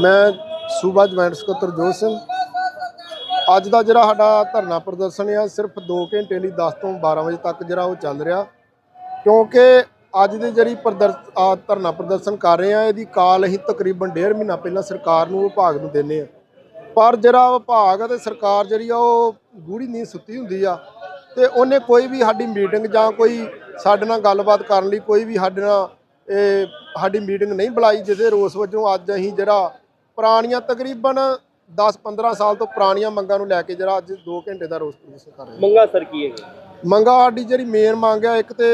ਮੈਂ ਸੂਬਾ ਜੁਆਇੰਟ ਸਕੱਤਰ ਜੋਤ ਸਿੰਘ। ਅੱਜ ਦਾ ਜਿਹੜਾ ਸਾਡਾ ਧਰਨਾ ਪ੍ਰਦਰਸ਼ਨ ਆ, ਸਿਰਫ 2 ਘੰਟੇ ਲਈ 10 ਤੋਂ 12 ਵਜੇ ਤੱਕ ਜਿਹੜਾ ਉਹ ਚੱਲ ਰਿਹਾ। ਕਿਉਂਕਿ ਅੱਜ ਦੀ ਜਿਹੜੀ ਪ੍ਰਦਰ- ਧਰਨਾ ਪ੍ਰਦਰਸ਼ਨ ਕਰ ਰਹੇ ਆ, ਇਹਦੀ ਕਾਲ ਅਸੀਂ ਤਕਰੀਬਨ ਡੇਢ ਮਹੀਨਾ ਪਹਿਲਾਂ ਸਰਕਾਰ ਨੂੰ ਵਿਭਾਗ ਨੂੰ ਦਿੰਨੇ ਆ। ਪਰ ਜਿਹੜਾ ਵਿਭਾਗ ਅਤੇ ਸਰਕਾਰ ਜਿਹੜੀ ਆ, ਉਹ ਗੂੜੀ ਨੀਂਦ ਸੁੱਤੀ ਹੁੰਦੀ ਆ ਤੇ ਉਹਨੇ ਕੋਈ ਵੀ ਸਾਡੀ ਮੀਟਿੰਗ ਜਾਂ ਕੋਈ ਸਾਡੇ ਨਾਲ ਗੱਲਬਾਤ ਕਰਨ ਲਈ ਕੋਈ ਵੀ ਸਾਡੇ ਨਾਲ, ਇਹ ਸਾਡੀ ਮੀਟਿੰਗ ਨਹੀਂ ਬੁਲਾਈ, ਜਿਹਦੇ ਰੋਸ ਵਜੋਂ ਅੱਜ ਅਸੀਂ ਜਿਹੜਾ ਪੁਰਾਣੀਆਂ ਤਕਰੀਬਨ 10-15 ਸਾਲ ਤੋਂ ਪੁਰਾਣੀਆਂ ਮੰਗਾਂ ਨੂੰ ਲੈ ਕੇ ਜਿਹੜਾ ਅੱਜ 2 ਘੰਟੇ ਦਾ ਰੋਸ ਪ੍ਰਦਰਸ਼ਨ ਕਰ ਰਹੇ। ਹਾਂ ਮੰਗਾ ਸਰ ਕੀ ਹੈ ਮੰਗਾ ਸਾਡੀ ਜਿਹੜੀ ਮੇਨ ਮੰਗ ਆ ਇੱਕ ਤੇ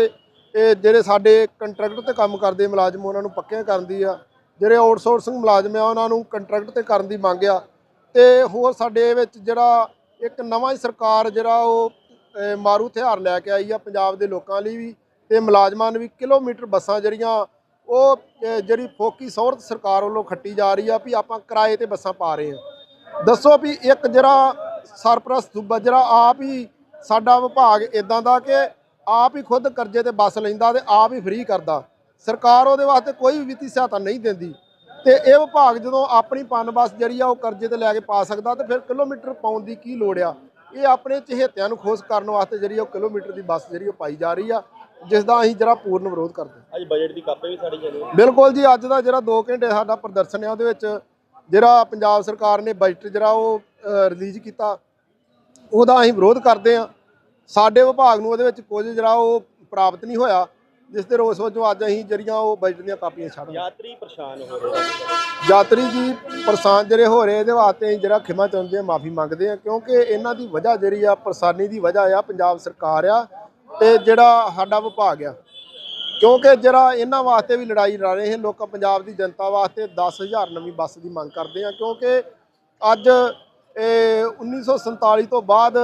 ਇਹ ਜਿਹੜੇ ਸਾਡੇ ਕੰਟਰੈਕਟ ਤੇ ਕੰਮ ਕਰਦੇ ਮੁਲਾਜ਼ਮ ਉਹਨਾਂ ਨੂੰ ਪੱਕਿਆਂ ਕਰਨ ਦੀ ਆ। ਜਿਹੜੇ ਆਊਟਸੋਰਸਿੰਗ ਮੁਲਾਜ਼ਮ ਆ ਉਹਨਾਂ ਨੂੰ ਕੰਟਰੈਕਟ ਤੇ ਕਰਨ ਦੀ ਮੰਗ ਆ। ਤੇ ਹੋਰ ਸਾਡੇ ਵਿੱਚ ਜਿਹੜਾ ਇੱਕ ਨਵਾਂ ਹੀ ਸਰਕਾਰ ਜਿਹੜਾ ਉਹ ਮਾਰੂ ਹਥਿਆਰ ਲੈ ਕੇ ਆਈ ਆ ਪੰਜਾਬ ਦੇ ਲੋਕਾਂ ਲਈ ਵੀ। ਤੇ ਮੁਲਾਜ਼ਮਾਂ ਨੂੰ ਵੀ ਕਿਲੋਮੀਟਰ ਬੱਸਾਂ ਜਿਹੜੀਆਂ ਉਹ ਜਿਹੜੀ ਫੋਕੀ ਸੌਰਤ ਸਰਕਾਰ ਵੱਲੋਂ ਖੱਟੀ ਜਾ ਰਹੀ ਆ ਵੀ ਆਪਾਂ ਕਿਰਾਏ ਤੇ ਬੱਸਾਂ ਪਾ ਰਹੇ ਆ ਦੱਸੋ ਵੀ ਇੱਕ ਜਿਹੜਾ ਸਰਪ੍ਰਸਤ ਸੂਬਾ ਜਿਹੜਾ ਆਪ ਹੀ ਸਾਡਾ ਵਿਭਾਗ ਇਦਾਂ ਦਾ ਕਿ ਆਪ ਹੀ ਖੁਦ ਕਰਜ਼ੇ ਤੇ ਬੱਸ ਲੈਂਦਾ ਤੇ ਆਪ ਹੀ ਫ੍ਰੀ ਕਰਦਾ। ਸਰਕਾਰ ਉਹਦੇ ਵਾਸਤੇ ਕੋਈ ਵੀ ਵਿੱਤੀ ਸਹਾਇਤਾ ਨਹੀਂ ਦਿੰਦੀ। ਤੇ ਇਹ ਵਿਭਾਗ ਜਦੋਂ ਆਪਣੀ ਪਨ ਬੱਸ ਜਿਹੜੀ ਆ ਉਹ ਕਰਜ਼ੇ ਤੇ ਲੈ ਕੇ ਪਾ ਸਕਦਾ ਤੇ ਫਿਰ ਕਿਲੋਮੀਟਰ ਪਾਉਣ ਦੀ ਕੀ ਲੋੜ ਆ? ਇਹ ਆਪਣੇ ਚਹੇਤਿਆਂ ਨੂੰ ਖੁਸ਼ ਕਰਨ ਵਾਸਤੇ ਜਿਹੜੀ ਉਹ ਕਿਲੋਮੀਟਰ ਦੀ ਬੱਸ ਜਿਹੜੀ ਉਹ ਪਾਈ ਜਾ ਰਹੀ ਆ। ਜਿਸ ਦਾ ਅਸੀਂ ਜਿਹੜਾ ਪੂਰਨ ਵਿਰੋਧ ਕਰਦੇ ਹਾਂ। ਅੱਜ ਬਜਟ ਦੀ ਕਾਪੀ ਵੀ ਸਾੜੀ ਹੈ। ਬਿਲਕੁਲ ਜੀ ਅੱਜ ਦਾ ਜਿਹੜਾ 2 ਘੰਟੇ ਸਾਡਾ ਪ੍ਰਦਰਸ਼ਨ ਹੈ ਉਹਦੇ ਵਿੱਚ ਜਿਹੜਾ ਪੰਜਾਬ ਸਰਕਾਰ ਨੇ ਬਜਟ ਜਿਹੜਾ ਉਹ ਰਿਲੀਜ਼ ਕੀਤਾ। ਉਹਦਾ ਅਸੀਂ ਵਿਰੋਧ ਕਰਦੇ ਹਾਂ। ਸਾਡੇ ਵਿਭਾਗ ਨੂੰ ਉਹਦੇ ਵਿੱਚ ਕੁਝ ਜਿਹੜਾ ਉਹ ਪ੍ਰਾਪਤ ਨਹੀਂ ਹੋਇਆ ਜਿਸ ਦੇ ਰੋਸ ਵਜੋਂ ਅੱਜ ਅਸੀਂ ਜਿਹੜੀਆਂ ਉਹ ਬਜਟ ਦੀਆਂ ਕਾਪੀਆਂ ਛੱਡ ਯਾਤਰੀ ਪਰੇਸ਼ਾਨ ਹੋ ਰਹੇ ਯਾਤਰੀ ਜੀ ਪਰੇਸ਼ਾਨ ਜਿਹੜੇ ਹੋ ਰਹੇ ਇਹਦੇ ਵਾਸਤੇ ਅਸੀਂ ਜਿਹੜਾ ਖਿਮਾ ਚਾਹੁੰਦੇ ਆ ਮਾਫੀ ਮੰਗਦੇ ਆ ਕਿਉਂਕਿ ਇਹਨਾਂ ਦੀ ਵਜ੍ਹਾ ਜਿਹੜੀ ਆ ਪਰੇਸ਼ਾਨੀ ਦੀ ਵਜ੍ਹਾ ਆ ਪੰਜਾਬ ਸਰਕਾਰ ਆ ਤੇ ਜਿਹੜਾ ਸਾਡਾ ਵਿਭਾਗ ਆ, ਕਿਉਂਕਿ ਜਿਹੜਾ ਇਹਨਾਂ ਵਾਸਤੇ ਵੀ ਲੜਾਈ ਲੜ ਰਹੇ ਲੋਕ ਪੰਜਾਬ ਦੀ ਜਨਤਾ ਵਾਸਤੇ 10000 ਨਵੀਂ ਬੱਸ ਦੀ ਮੰਗ ਕਰਦੇ ਆ, ਕਿਉਂਕਿ ਅੱਜ ਇਹ 1947 ਤੋਂ ਬਾਅਦ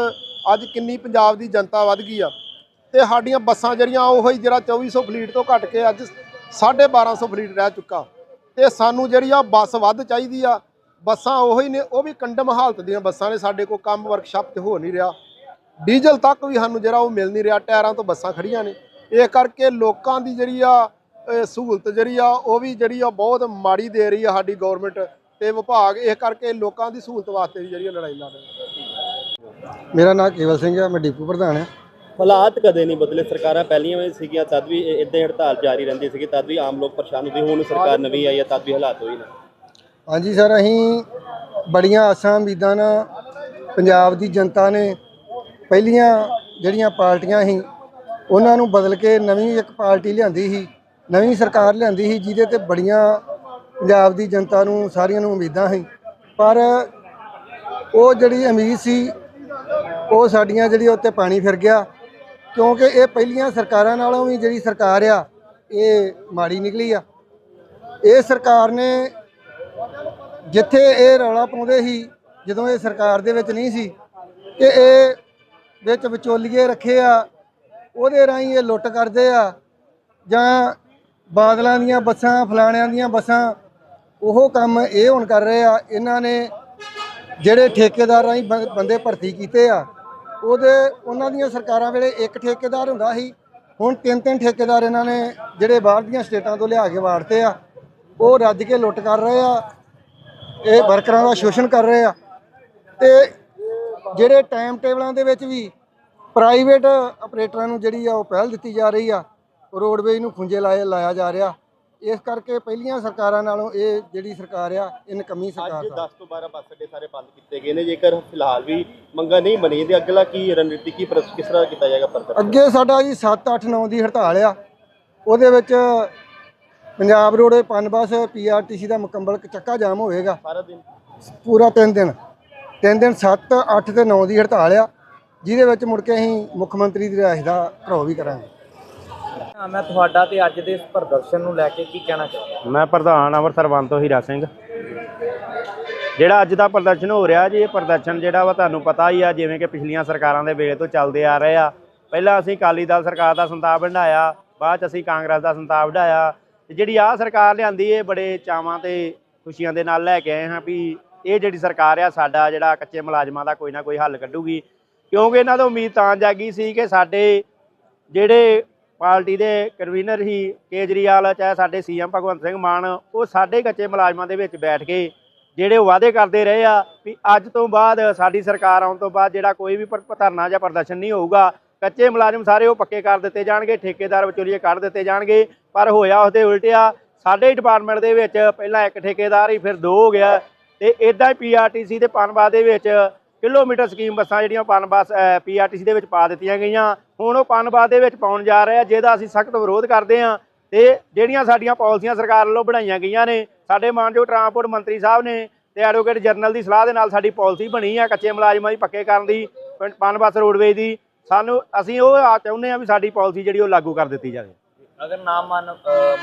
ਅੱਜ ਕਿੰਨੀ ਪੰਜਾਬ ਦੀ ਜਨਤਾ ਵੱਧ ਗਈ ਆ। ਤੇ ਸਾਡੀਆਂ ਬੱਸਾਂ ਜਿਹੜੀਆਂ, ਉਹ ਹੀ ਜਿਹੜਾ 2400 ਫਲੀਟ ਤੋਂ ਘਟ ਕੇ ਅੱਜ 1250 ਫਲੀਟ ਰਹਿ ਚੁੱਕਾ। ਤੇ ਸਾਨੂੰ ਜਿਹੜੀ ਆ ਬੱਸ ਵੱਧ ਚਾਹੀਦੀ ਆ, ਬੱਸਾਂ ਉਹੀ ਨੇ, ਉਹ ਵੀ ਕੰਡਮ ਹਾਲਤ ਦੀਆਂ ਬੱਸਾਂ ਨੇ, ਸਾਡੇ ਕੋਲ ਕੰਮ ਵਰਕਸ਼ਾਪ ਤੇ ਹੋ ਨਹੀਂ ਰਿਹਾ। ਡੀਜ਼ਲ ਤੱਕ ਵੀ ਸਾਨੂੰ ਜਿਹੜਾ ਉਹ ਮਿਲ ਨਹੀਂ ਰਿਹਾ ਟਾਇਰਾਂ ਤੋਂ ਬੱਸਾਂ ਖੜੀਆਂ ਨੇ। ਇਹ ਕਰਕੇ ਲੋਕਾਂ ਦੀ ਜਿਹੜੀ ਆ ਸਹੂਲਤ ਜਿਹੜੀ ਆ ਉਹ ਵੀ ਜਿਹੜੀ ਆ ਬਹੁਤ ਮਾੜੀ ਦੇ ਰਹੀ ਆ ਸਾਡੀ ਗਵਰਨਮੈਂਟ ਤੇ ਵਿਭਾਗ। ਇਹ ਕਰਕੇ ਲੋਕਾਂ ਦੀ ਸਹੂਲਤ ਵਾਸਤੇ ਵੀ ਜਿਹੜੀ ਆ ਲੜਾਈ ਲੜ ਰਿਹਾ ਮੇਰਾ ਨਾਮ ਕੇਵਲ ਸਿੰਘ ਹੈ ਮੈਂ ਡਿਪੂ ਪ੍ਰਧਾਨ ਹਾਂ ਹਾਲਾਤ ਕਦੇ ਨਹੀਂ ਬਦਲੇ। ਸਰਕਾਰਾਂ ਪਹਿਲੀਆਂ ਵੀ ਸੀਗੀਆਂ ਤਦ ਵੀ ਇਦਾਂ ਹੜਤਾਲ ਜਾਰੀ ਰਹਿੰਦੀ ਸੀਗੀ ਤਦ ਵੀ ਆਮ ਲੋਕ ਪਰੇਸ਼ਾਨ ਹੁੰਦੇ ਹੁਣ ਸਰਕਾਰ ਨਵੀਂ ਆਈ ਹੈ ਤਦ ਵੀ ਹਾਲਾਤ ਹੋਈ ਨਾ। ਹਾਂਜੀ ਸਰ ਅਸੀਂ ਬੜੀਆਂ ਆਸਾਂ ਉਮੀਦਾਂ ਨਾਲ ਪੰਜਾਬ ਦੀ ਜਨਤਾ ਨੇ ਪਹਿਲੀਆਂ ਜਿਹੜੀਆਂ ਪਾਰਟੀਆਂ ਸੀ, ਉਹਨਾਂ ਨੂੰ ਬਦਲ ਕੇ ਨਵੀਂ ਇੱਕ ਪਾਰਟੀ ਲਿਆਂਦੀ ਸੀ, ਨਵੀਂ ਸਰਕਾਰ ਲਿਆਂਦੀ ਸੀ, ਜਿਹਦੇ ਤੇ ਬੜੀਆਂ ਪੰਜਾਬ ਦੀ ਜਨਤਾ ਨੂੰ, ਸਾਰੀਆਂ ਨੂੰ ਉਮੀਦਾਂ ਸੀ। ਪਰ ਉਹ ਜਿਹੜੀ ਉਮੀਦ ਸੀ, ਉਹ ਸਾਡੀਆਂ ਜਿਹੜੀ ਉੱਤੇ ਪਾਣੀ ਫਿਰ ਗਿਆ, ਕਿਉਂਕਿ ਇਹ ਪਹਿਲੀਆਂ ਸਰਕਾਰਾਂ ਨਾਲੋਂ ਵੀ ਜਿਹੜੀ ਸਰਕਾਰ ਆ, ਇਹ ਮਾੜੀ ਨਿਕਲੀ ਆ। ਇਹ ਸਰਕਾਰ ਨੇ ਜਿੱਥੇ ਇਹ ਰੌਲਾ ਪਾਉਂਦੇ ਸੀ, ਜਦੋਂ ਇਹ ਸਰਕਾਰ ਦੇ ਵਿੱਚ ਨਹੀਂ ਸੀ ਕਿ ਇਹ ਵਿੱਚ ਵਿਚੋਲੀਏ ਰੱਖੇ ਆ, ਉਹਦੇ ਰਾਹੀਂ ਇਹ ਲੁੱਟ ਕਰਦੇ ਆ। ਜਾਂ ਬਾਦਲਾਂ ਦੀਆਂ ਬੱਸਾਂ, ਫਲਾਣਿਆਂ ਦੀਆਂ ਬੱਸਾਂ, ਉਹ ਕੰਮ ਇਹ ਹੁਣ ਕਰ ਰਹੇ ਆ, ਇਹਨਾਂ ਨੇ ਜਿਹੜੇ ਠੇਕੇਦਾਰ ਰਾਹੀਂ ਬੰ- ਬੰਦੇ ਭਰਤੀ ਕੀਤੇ ਆ, ਉਹਦੇ, ਉਹਨਾਂ ਦੀਆਂ ਸਰਕਾਰਾਂ ਵੇਲੇ ਇੱਕ ਠੇਕੇਦਾਰ ਹੁੰਦਾ ਸੀ। ਹੁਣ ਤਿੰਨ ਤਿੰਨ ਠੇਕੇਦਾਰ ਇਹਨਾਂ ਨੇ ਜਿਹੜੇ ਬਾਹਰ ਦੀਆਂ ਸਟੇਟਾਂ ਤੋਂ ਲਿਆ ਕੇ ਵਾੜਤੇ ਆ, ਉਹ ਰੱਜ ਕੇ ਲੁੱਟ ਕਰ ਰਹੇ ਆ, ਇਹ ਵਰਕਰਾਂ ਦਾ ਸ਼ੋਸ਼ਣ ਕਰ ਰਹੇ ਆ। ਤੇ ਜਿਹੜੇ ਟਾਈਮ ਟੇਬਲਾਂ ਦੇ ਵਿੱਚ ਵੀ ਪ੍ਰਾਈਵੇਟ ਆਪਰੇਟਰਾਂ ਨੂੰ ਜਿਹੜੀ ਆ ਉਹ ਪਹਿਲ ਦਿੱਤੀ ਜਾ ਰਹੀ ਆ ਰੋਡਵੇਜ ਨੂੰ ਖੁੰਝੇ ਲਾਇਆ ਲਾਇਆ ਜਾ ਰਿਹਾ। ਇਸ ਕਰਕੇ ਪਹਿਲੀਆਂ ਸਰਕਾਰਾਂ ਨਾਲੋਂ ਇਹ ਜਿਹੜੀ ਸਰਕਾਰ ਆ ਇਹ ਨਕਮੀ ਸਰਕਾਰ ਅੱਜ ਆ 10 ਤੋਂ 12 ਬੱਸ ਅੱਡੇ ਸਾਰੇ ਬੰਦ ਕੀਤੇ ਗਏ ਨੇ ਜੇਕਰ ਫਿਲਹਾਲ ਵੀ ਮੰਗਾ ਨਹੀਂ ਬਣੀ ਤੇ ਅਗਲਾ ਕੀ ਰਣਨੀਤੀ ਕੀ ਕਿਸ ਤਰ੍ਹਾਂ ਕੀਤਾ ਜਾਏਗਾ ਪ੍ਰਦਰਸ਼ਨ ਅੱਗੇ ਸਾਡਾ ਜੀ 7 8 9 ਦੀ ਹੜਤਾਲ ਆ। ਉਹਦੇ ਵਿੱਚ ਪੰਜਾਬ ਰੋਡ ਪਨਬਸ ਪੀਆਰਟੀਸੀ ਦਾ ਮੁਕੰਮਲ ਚੱਕਾ ਜਾਮ ਹੋਏਗਾ। ਸਾਰਾ ਦਿਨ? ਪੂਰਾ 3 ਦਿਨ। 3 ਦਿਨ 7 8 ਤੇ 9 ਦੀ ਹੜਤਾਲ ਆ ਜਿਹਦੇ ਵਿੱਚ ਮੁੜ ਕੇ ਅਸੀਂ ਮੁੱਖ ਮੰਤਰੀ ਦੀ ਰਿਹਾਇਸ਼ ਦਾ ਘਰੋ ਵੀ ਕਰਾਂਗੇ। ਮੈਂ ਤੁਹਾਡਾ ਤੇ ਅੱਜ ਦੇ ਇਸ ਪ੍ਰਦਰਸ਼ਨ ਨੂੰ ਲੈ ਕੇ ਕੀ ਕਹਿਣਾ ਚਾਹੁੰਦਾ? ਮੈਂ ਪ੍ਰਧਾਨ ਅੰਮ੍ਰਿਤਸਰ ਵਨ ਤੋਂ ਹੀਰਾ ਸਿੰਘ। ਜਿਹੜਾ ਅੱਜ ਦਾ ਪ੍ਰਦਰਸ਼ਨ ਹੋ ਰਿਹਾ ਜੀ ਇਹ ਪ੍ਰਦਰਸ਼ਨ ਜਿਹੜਾ ਵਾ ਤੁਹਾਨੂੰ ਪਤਾ ਹੀ ਆ ਜਿਵੇਂ ਕਿ ਪਿਛਲੀਆਂ ਸਰਕਾਰਾਂ ਦੇ ਵੇਲੇ ਤੋਂ ਚੱਲਦੇ ਆ ਰਹੇ ਆ। ਪਹਿਲਾਂ ਅਸੀਂ ਅਕਾਲੀ ਦਲ ਸਰਕਾਰ ਦਾ ਸੰਤਾਪ ਵੰਡਾਇਆ ਬਾਅਦ ਚ ਅਸੀਂ ਕਾਂਗਰਸ ਦਾ ਸੰਤਾਪ ਵੰਡਾਇਆ। ਤੇ ਜਿਹੜੀ ਆ ਸਰਕਾਰ ਲਿਆਂਦੀ ਇਹ ਬੜੇ ਚਾਵਾਂ ਤੇ ਖੁਸ਼ੀਆਂ ਦੇ ਨਾਲ ਲੈ ਕੇ ਆਏ ਹਾਂ ਵੀ ਇਹ ਜਿਹੜੀ ਸਰਕਾਰ ਆ, ਸਾਡਾ ਜਿਹੜਾ ਕੱਚੇ ਮੁਲਾਜ਼ਮਾਂ ਦਾ ਕੋਈ ਨਾ ਕੋਈ ਹੱਲ ਕੱਢੂਗੀ। ਕਿਉਂਕਿ ਇਹਨਾਂ ਤੋਂ ਉਮੀਦ ਤਾਂ ਜਾਗੀ ਸੀ ਕਿ ਸਾਡੇ ਜਿਹੜੇ ਪਾਰਟੀ ਦੇ ਕਨਵੀਨਰ ਹੀ ਕੇਜਰੀਵਾਲ, ਚਾਹੇ ਸਾਡੇ ਸੀਐਮ ਭਗਵੰਤ ਸਿੰਘ ਮਾਨ, ਉਹ ਸਾਡੇ ਕੱਚੇ ਮੁਲਾਜ਼ਮਾਂ ਦੇ ਵਿੱਚ ਬੈਠ ਕੇ ਜਿਹੜੇ ਉਹ ਵਾਅਦੇ ਕਰਦੇ ਰਹੇ ਆ ਵੀ ਅੱਜ ਤੋਂ ਬਾਅਦ ਸਾਡੀ ਸਰਕਾਰ ਆਉਣ ਤੋਂ ਬਾਅਦ ਜਿਹੜਾ ਕੋਈ ਵੀ ਧਰਨਾ ਜਾਂ ਪ੍ਰਦਰਸ਼ਨ ਨਹੀਂ ਹੋਊਗਾ, ਕੱਚੇ ਮੁਲਾਜ਼ਮ ਸਾਰੇ ਉਹ ਪੱਕੇ ਕਰ ਦਿੱਤੇ ਜਾਣਗੇ, ਠੇਕੇਦਾਰ ਵਿਚੋਲੀਏ ਕੱਢ ਦਿੱਤੇ ਜਾਣਗੇ। ਪਰ ਹੋਇਆ ਉਸਦੇ ਉਲਟਿਆ, ਸਾਡੇ ਡਿਪਾਰਟਮੈਂਟ ਦੇ ਵਿੱਚ ਪਹਿਲਾਂ ਇੱਕ ਠੇਕੇਦਾਰ ਹੀ ਫਿਰ ਦੋ ਹੋ ਗਿਆ। ਤੇ ਇਦਾਂ ਹੀ ਪੀਆਰਟੀਸੀ ਤੇ ਪਨਬਸ ਦੇ ਵਿੱਚ ਕਿਲੋਮੀਟਰ ਸਕੀਮ ਬੱਸਾਂ ਜਿਹੜੀਆਂ ਪਨਬਸ ਪੀਆਰਟੀਸੀ ਦੇ ਵਿੱਚ ਪਾ ਦਿੱਤੀਆਂ ਗਈਆਂ। ਹੁਣ ਉਹ ਪਨਬਸ ਦੇ ਵਿੱਚ ਪਾਉਣ ਜਾ ਰਹੇ ਆ, ਜਿਹਦਾ ਅਸੀਂ ਸਖਤ ਵਿਰੋਧ ਕਰਦੇ ਆ ਤੇ ਜਿਹੜੀਆਂ ਸਾਡੀਆਂ ਪਾਲਿਸੀਆਂ ਸਰਕਾਰ ਵੱਲੋਂ ਬਣਾਈਆਂ ਗਈਆਂ ਨੇ, ਸਾਡੇ ਮਾਨਯੋਗ ਟਰਾਂਸਪੋਰਟ ਮੰਤਰੀ ਸਾਹਿਬ ਨੇ ਤੇ ਐਡਵੋਕੇਟ ਜਨਰਲ ਦੀ ਸਲਾਹ ਦੇ ਨਾਲ ਸਾਡੀ ਪਾਲਿਸੀ ਬਣੀ ਆ ਕੱਚੇ ਮੁਲਾਜ਼ਮਾਂ ਦੀ ਪੱਕੇ ਕਰਨ ਦੀ ਪਿੰਡ ਪਨਬਸ ਰੋਡਵੇਜ ਦੀ। ਸਾਨੂੰ, ਅਸੀਂ ਉਹ ਆ ਚਾਹੁੰਦੇ ਆ ਵੀ ਸਾਡੀ ਪਾਲਿਸੀ ਜਿਹੜੀ ਉਹ ਲਾਗੂ ਕਰ ਦਿੱਤੀ ਜਾਵੇ। ਅਗਰ ਨਾ ਮੰਨ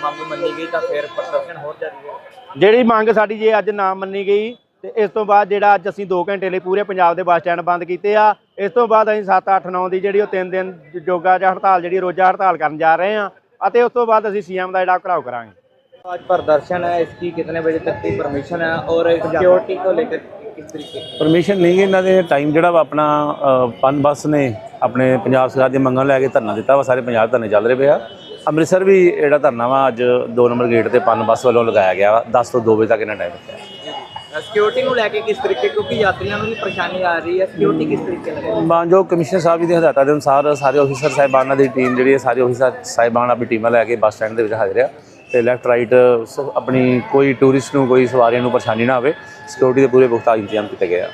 ਮੰਗ ਮੰਨੀ ਗਈ ਤਾਂ ਫਿਰ ਪ੍ਰਦਰਸ਼ਨ ਹੋਰ ਜਾਰੀ ਜਿਹੜੀ ਮੰਗ ਸਾਡੀ ਜੇ ਅੱਜ ਨਾ ਮੰਨੀ ਗਈ ਤੇ ਇਸ ਤੋਂ ਬਾਅਦ ਜਿਹੜਾ ਅੱਜ ਅਸੀਂ 2 ਘੰਟੇ ਲਈ ਪੂਰੇ ਪੰਜਾਬ ਦੇ ਬੱਸ ਸਟੈਂਡ ਬੰਦ ਕੀਤੇ ਆ ਇਸ ਤੋਂ ਬਾਅਦ ਅਸੀਂ 7 8 9 ਦੀ ਜਿਹੜੀ ਉਹ 3 ਦਿਨ ਜੋਗਾ ਜਾਂ ਹੜਤਾਲ ਜਿਹੜੀ ਰੋਜ਼ਾ ਹੜਤਾਲ ਕਰਨ ਜਾ ਰਹੇ ਆ ਅਤੇ ਉਸ ਤੋਂ ਬਾਅਦ ਅਸੀਂ ਸੀਐਮ ਦਾ ਜਿਹੜਾ ਘਰਾਓ ਕਰਾਂਗੇ। ਅੱਜ ਪ੍ਰਦਰਸ਼ਨ ਹੈ ਇਸ ਦੀ ਕਿੰਨੇ ਵਜੇ ਤੱਕ ਦੀ ਪਰਮਿਸ਼ਨ ਹੈ ਔਰ ਸਿਕਿਉਰਿਟੀ ਕੋ ਲੈ ਕੇ ਕਿਸ ਤਰੀਕੇ ਪਰਮਿਸ਼ਨ ਨਹੀਂ ਇਹਨਾਂ ਦੇ ਟਾਈਮ ਜਿਹੜਾ ਵਾ ਆਪਣਾ ਪੰਜ ਬੱਸ ਨੇ ਆਪਣੇ ਪੰਜਾਬ ਸਰਕਾਰ ਦੀ ਮੰਗਾਂ ਲੈ ਕੇ ਧਰਨਾ ਦਿੱਤਾ ਵਾ ਸਾਰੇ ਪੰਜਾਬ ਧਰਨੇ ਚੱਲ ਰਹੇ ਪਿਆ ਅੰਮ੍ਰਿਤਸਰ ਵੀ ਜਿਹੜਾ ਧਰਨਾ ਵਾ ਅੱਜ 2 ਨੰਬਰ ਗੇਟ ਤੇ ਪਨ ਬੱਸ ਵੱਲੋਂ ਲਗਾਇਆ ਗਿਆ ਵਾ। 10 ਤੋਂ 2 ਵਜੇ ਤੱਕ ਇਹਨਾਂ ਟਾਈਮ ਦਿੱਤਾ। ਸਿਕਿਉਰਿਟੀ ਨੂੰ ਲੈ ਕੇ ਕਿਸ ਤਰੀਕੇ ਕਿਉਂਕਿ ਯਾਤਰੀਆਂ ਨੂੰ ਵੀ ਪਰੇਸ਼ਾਨੀ ਆ ਰਹੀ ਹੈ ਸਿਕਿਉਰਿਟੀ ਕਿਸ ਤਰੀਕੇ ਨਾਲ ਮਾਨਯੋਗ ਕਮਿਸ਼ਨਰ ਸਾਹਿਬ ਜੀ ਦੀ ਹਦਾਇਤਾਂ ਦੇ ਅਨੁਸਾਰ ਸਾਰੇ ਆਫੀਸਰ ਸਾਹਿਬਾਨਾਂ ਦੀ ਟੀਮ ਜਿਹੜੀ ਹੈ ਸਾਰੇ ਆਫੀਸਰ ਸਾਹਿਬਾਨ ਆਪਣੀ ਟੀਮਾਂ ਲੈ ਕੇ ਬੱਸ ਸਟੈਂਡ ਦੇ ਵਿੱਚ ਹਾਜ਼ਰ ਆ ਤੇ ਲੈਫਟ ਰਾਈਟ ਆਪਣੀ ਕੋਈ ਟੂਰਿਸਟ ਨੂੰ ਕੋਈ ਸਵਾਰੀਆਂ ਨੂੰ ਪਰੇਸ਼ਾਨੀ ਨਾ ਆਵੇ। ਸਿਕਿਉਰਿਟੀ ਦੇ ਪੂਰੇ ਪੁਖਤਾ ਇੰਤਜ਼ਾਮ ਕੀਤੇ ਗਏ ਆ।